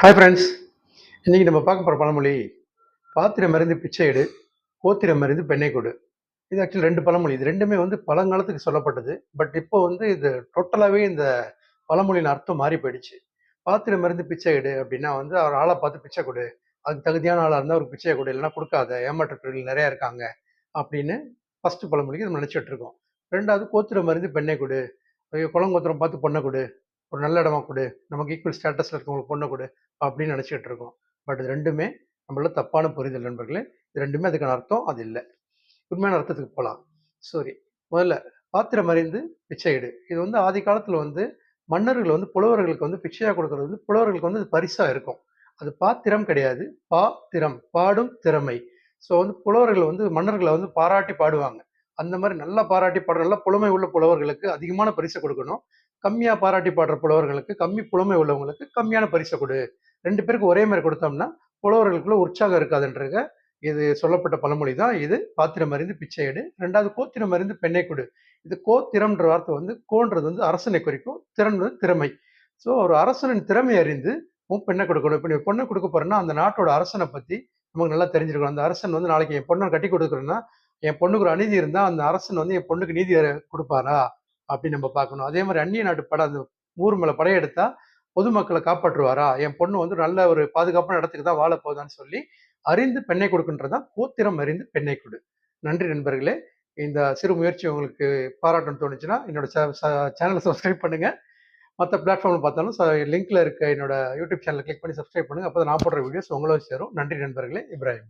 Hi friends இன்றைக்கி நம்ம பார்க்க போகிற பழமொழி பாத்திரம் மருந்து பிச்சை எடு கோத்திரம் மருந்து பெண்ணை கொடு. இது ஆக்சுவலி ரெண்டு பழமொழி. இது ரெண்டுமே வந்து பழங்காலத்துக்கு சொல்லப்பட்டது. பட் இப்போ வந்து இது டோட்டலாகவே இந்த பழமொழியின் அர்த்தம் மாறி போயிடுச்சு. பாத்திரம் மருந்து பிச்சை எடு அப்படின்னா வந்து அவர் ஆளை பார்த்து பிச்சை கொடு. அதுக்கு தகுதியான ஆளாக இருந்தால் ஒரு பிச்சையை கொடு. இல்லைன்னா கொடுக்காத ஏமாற்றுத்தொழில் நிறையா இருக்காங்க அப்படின்னு ஃபஸ்ட்டு பழமொழிக்கு நம்ம நினச்சிட்டு இருக்கோம். ரெண்டாவது கோத்திரம் மருந்து பெண்ணை கொடு. குளங்கோத்திரம் பார்த்து பொண்ணை கொடு. ஒரு நல்ல இடமா கொடு நமக்கு ஈக்குவல் ஸ்டேட்டஸில் இருக்கவங்களுக்கு பொண்ணை கொடு அப்படின்னு நினச்சிக்கிட்டு இருக்கோம். பட் இது ரெண்டுமே நம்மள தப்பான புரிதல் நண்பர்களே இது ரெண்டுமே அதுக்கான அர்த்தம் அது இல்லை. உண்மையான அர்த்தத்துக்கு போகலாம் சரி முதல்ல பாத்திரம் அறிந்து பிச்சை இது வந்து ஆதி காலத்தில் வந்து மன்னர்கள் வந்து புலவர்களுக்கு வந்து பிச்சையாக கொடுக்கறது வந்து புலவர்களுக்கு வந்து அது பரிசாக இருக்கும். அது பாத்திரம் கிடையாது பாத்திரம் பாடும் திறமை. ஸோ வந்து புலவர்கள் வந்து மன்னர்களை வந்து பாராட்டி பாடுவாங்க. அந்த மாதிரி நல்லா பாராட்டி பாடுற நல்லா புலமை உள்ள புலவர்களுக்கு அதிகமான பரிசை கொடுக்கணும். கம்மியாக பாராட்டி பாடுற புலவர்களுக்கு கம்மி புலமை உள்ளவங்களுக்கு கம்மியான பரிசை கொடு. ரெண்டு பேருக்கு ஒரே மாதிரி கொடுத்தோம்னா புலவர்களுக்குள்ள உற்சாகம் இருக்காதுன்றத இது சொல்லப்பட்ட பழமொழி தான். இது பாத்திரம் அறிந்து பிச்சை எடு. ரெண்டாவது கோத்திரம் அறிந்து பெண்ணை கொடு. இது கோத்திரம்ன்ற வார்த்தை வந்து கோன்றது வந்து அரசனை குறிக்கும். திறன் வந்து திறமை. ஸோ ஒரு அரசனின் திறமை அறிந்து உன் பெண்ணை கொடுக்கணும். இப்போ நீ பொண்ணை கொடுக்க போறேன்னா அந்த நாட்டோட அரசனை பற்றி நமக்கு நல்லா தெரிஞ்சிருக்கணும். அந்த அரசன் வந்து நாளைக்கு என் பொண்ணை கட்டி கொடுக்குறேன்னா என் பொண்ணுக்கு ஒரு அநீதி இருந்தால் அந்த அரசன் வந்து என் பொண்ணுக்கு நீதி கொடுப்பாரா? அப்படின்னு நம்ம பார்க்கணும். அதே மாதிரி அந்நிய நாட்டு படம் அந்த ஊர் மேலே படையெடுத்தா பொதுமக்களை காப்பாற்றுவாரா? என் பொண்ணு வந்து நல்ல ஒரு பாதுகாப்பான இடத்துக்கு தான் வாழ போதான்னு சொல்லி அறிந்து பெண்ணை கொடுக்குன்றதான் கூத்திரம் அறிந்து பெண்ணை கொடு. நன்றி நண்பர்களே. இந்த சிறு முயற்சி உங்களுக்கு பாராட்டணும் தோணுச்சுன்னா என்னோட சேனலை சப்ஸ்கிரைப் பண்ணுங்க. மற்ற பிளாட்ஃபார்மில் பார்த்தாலும் லிங்க்ல இருக்க என்னோட யூடியூப் சேனலை கிளிக் பண்ணி சப்ஸ்கிரைப் பண்ணுங்க. அப்போ நான் போடுற வீடியோஸ் உங்களும் சேரும். நன்றி நண்பர்களே. இப்ராஹிம்.